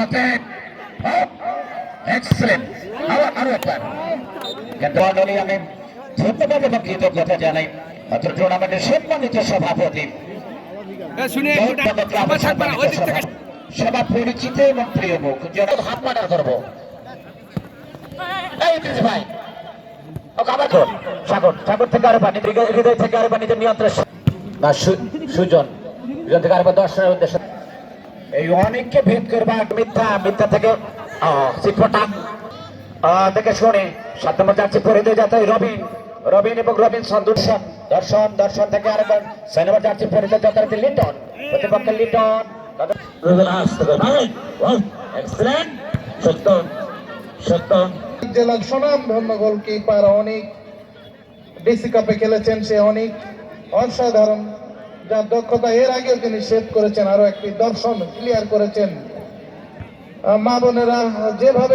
Rocket excellent আরও আরও একবার কিন্তু দলে আমি ধন্যবাদ এবং কৃতজ্ঞতা জানাই অত্র টুর্নামেন্টের সম্মানিত সভাপতি সভা পরিচিত এবং প্রিয় মুখ যেন হাত মার্ডার করব ভাই। আবার। সাগর। সাগর থেকে আরও পানি হৃদয়- থেকে আরও পানিতে নিয়ন্ত্রণ সুজন। সুজন থেকে আরও দর্শনের উদ্দেশ্য এই অনেককে ভেদ করবা, মিথ্যা মিথ্যা থেকে সিটপটা থেকে সাত নম্বর যাচ্ছে পরিধে যাতে রবিন। রবিন এবং রবিনসন দর্শন দর্শন দর্শন থেকে আরেকবার ছয় নম্বর যাচ্ছে পরিধে যাতে লিটন। প্রতিপক্ষের লিটন জেলার সুনাম, ধন্য অনেক। ডিসি কাপে খেলেছেন সে অনেক। অসাধারণ। যার দক্ষতা এর আগেও তিনি সেভ করেছেন আরও একটি দর্শন ক্লিয়ার করেছেন। মা বোনেরা, যেভাবে